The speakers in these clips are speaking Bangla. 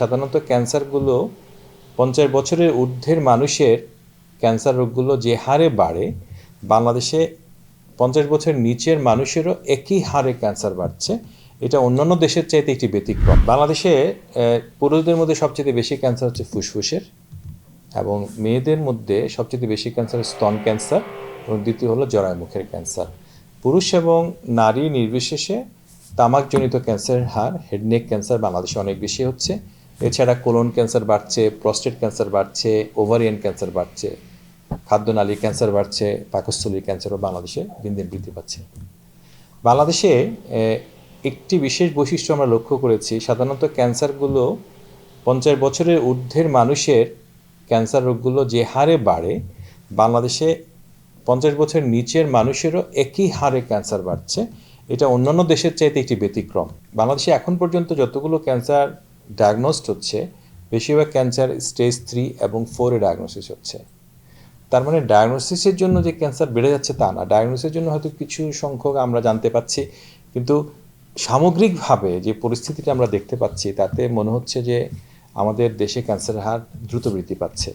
সাধারণত ক্যান্সারগুলো পঞ্চাশ বছরের ঊর্ধ্বের মানুষের ক্যান্সার রোগগুলো যে হারে বাড়ে, বাংলাদেশে পঞ্চাশ বছর নিচের মানুষেরও একই হারে ক্যান্সার বাড়ছে। এটা অন্যান্য দেশের চাইতে একটি ব্যতিক্রম। বাংলাদেশে পুরুষদের মধ্যে সবচেয়ে বেশি ক্যান্সার হচ্ছে ফুসফুসের এবং মেয়েদের মধ্যে সবচেয়ে বেশি ক্যান্সার স্তন ক্যান্সার এবং দ্বিতীয় হলো জরায়ুমুখের ক্যান্সার। পুরুষ এবং নারী নির্বিশেষে তামাকজনিত ক্যান্সারের হার হেডনেক ক্যান্সার বাংলাদেশে অনেক বেশি হচ্ছে। এছাড়া কোলন ক্যান্সার বাড়ছে, প্রস্টেট ক্যান্সার বাড়ছে, ওভারিয়ান ক্যান্সার বাড়ছে খাদ্যনালী ক্যান্সার বাড়ছে, পাকস্থলীর ক্যান্সারও বাংলাদেশে দিন দিন বৃদ্ধি পাচ্ছে। বাংলাদেশে একটি বিশেষ বৈশিষ্ট্য আমরা লক্ষ্য করেছি, সাধারণত ক্যান্সারগুলো পঞ্চাশ বছরের ঊর্ধ্বের মানুষের ক্যান্সার রোগগুলো যে হারে বাড়ে, বাংলাদেশে পঞ্চাশ বছরের নিচের মানুষেরও একই হারে ক্যান্সার বাড়ছে। এটা অন্যান্য দেশের চাইতে একটি ব্যতিক্রম। বাংলাদেশে এখন পর্যন্ত যতগুলো ক্যান্সার ডায়াগনোসড হচ্ছে, বেশিরভাগ ক্যান্সার স্টেজ থ্রি এবং ফোরে ডায়াগনোসিস হচ্ছে। তার মানে ডায়াগনোসিসের জন্য যে ক্যান্সার বেড়ে যাচ্ছে তা না। ডায়াগনোসিসের জন্য হয়তো কিছু সংখ্যক আমরা জানতে পাচ্ছি, কিন্তু সামগ্রিকভাবে যে পরিস্থিতিটা আমরা দেখতে পাচ্ছি, তাতে মনে হচ্ছে যে আমাদের দেশে ক্যান্সারের হার দ্রুত বৃদ্ধি পাচ্ছে।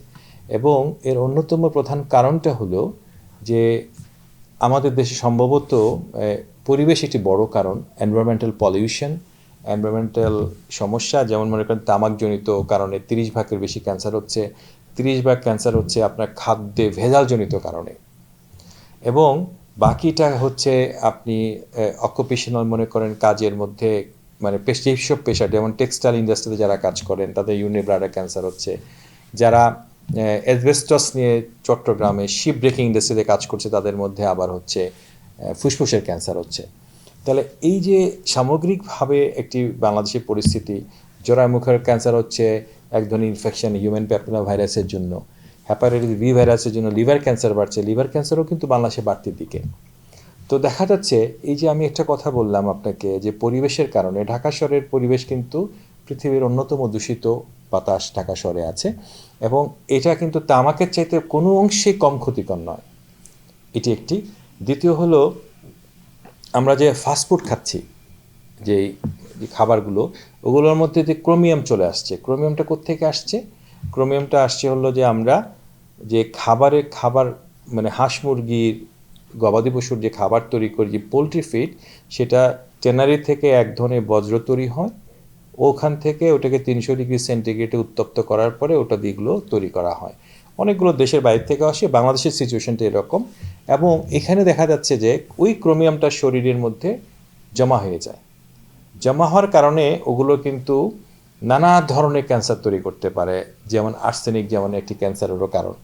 এবং এর অন্যতম প্রধান কারণটা হলো যে আমাদের দেশে সম্ভবত পরিবেশ একটি বড় কারণ এনভায়রনমেন্টাল পলিউশন এনভায়রনমেন্টাল সমস্যা, যেমন মনে করেন তামাকজনিত কারণে তিরিশ ভাগের বেশি ক্যান্সার হচ্ছে, তিরিশ ভাগ ক্যান্সার হচ্ছে আপনার খাদ্যে ভেজালজনিত কারণে। এবং বাকিটা হচ্ছে আপনি অকুপেশনাল মনে করেন কাজের মধ্যে মানে যেসব পেশা, যেমন টেক্সটাইল ইন্ডাস্ট্রিতে যারা কাজ করেন, তাদের ইউনিব্রাডার ক্যান্সার হচ্ছে। যারা অ্যাসবেস্টস নিয়ে চট্টগ্রামে শিপ ব্রেকিং ইন্ডাস্ট্রিতে কাজ করছে, তাদের মধ্যে আবার হচ্ছে ফুসফুসের ক্যান্সার হচ্ছে। তাহলে এই যে সামগ্রিকভাবে একটি বাংলাদেশের পরিস্থিতি জরায়ুমুখের ক্যান্সার হচ্ছে এক ধরনের ইনফেকশন হিউম্যান প্যাপিলা ভাইরাসের জন্য। হ্যাপাটাইটিস বি ভাইরাসের জন্য লিভার ক্যান্সার বাড়ছে। লিভার ক্যান্সারও কিন্তু বাংলাদেশে বাড়তির দিকে। তো দেখা যাচ্ছে, এই যে আমি একটা কথা বললাম আপনাকে, যে পরিবেশের কারণে, ঢাকা শহরের পরিবেশ কিন্তু পৃথিবীর অন্যতম দূষিত বাতাস ঢাকা শহরে আছে এবং এটা কিন্তু তামাকের চাইতে কোনো অংশে কম ক্ষতিকর নয়। এটি একটি। দ্বিতীয় হলো আমরা যে ফাস্টফুড খাচ্ছি, যে যে খাবারগুলো, ওগুলোর মধ্যে যে ক্রোমিয়াম চলে আসছে ক্রোমিয়ামটা কোত্থেকে আসছে? ক্রোমিয়ামটা আসছে হলো যে আমরা যে খাবারে খাবার মানে হাঁস মুরগির, গবাদি পশুর যে খাবার তৈরি করি, যে পোলট্রি ফিড সেটা টেনারি থেকে এক ধরনের বজ্র তৈরি হয়। ওখান থেকে ওটাকে তিনশো ডিগ্রি সেন্টিগ্রেডে উত্তপ্ত করার পরে ওটা দিকগুলো তৈরি করা হয়। অনেকগুলো দেশের বাইরে থেকে আসে, বাংলাদেশের সিচুয়েশনটা এরকম। এবং এখানে দেখা যাচ্ছে যে ওই ক্রোমিয়ামটা শরীরের মধ্যে জমা হয়ে যায়। জমা হওয়ার কারণে ওগুলো কিন্তু নানা ধরনের ক্যান্সার তৈরি করতে পারে, যেমন আর্সেনিক যেমন একটি ক্যান্সারেরও কারণ।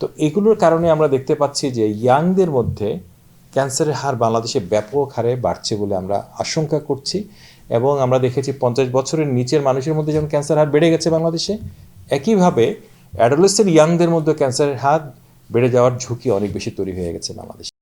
তো এগুলোর কারণে আমরা দেখতে পাচ্ছি যে ইয়াংদের মধ্যে ক্যান্সারের হার বাংলাদেশে ব্যাপক হারে বাড়ছে বলে আমরা আশঙ্কা করছি। এবং আমরা দেখেছি পঞ্চাশ বছরের নিচের মানুষের মধ্যে যেমন ক্যান্সার হার বেড়ে গেছে বাংলাদেশে, একইভাবে অ্যাডোলেসেন্ট ইয়াংদের মধ্যে ক্যান্সারের হার বেড়ে যাওয়ার ঝুঁকি অনেক বেশি তৈরি হয়ে গেছে বাংলাদেশে।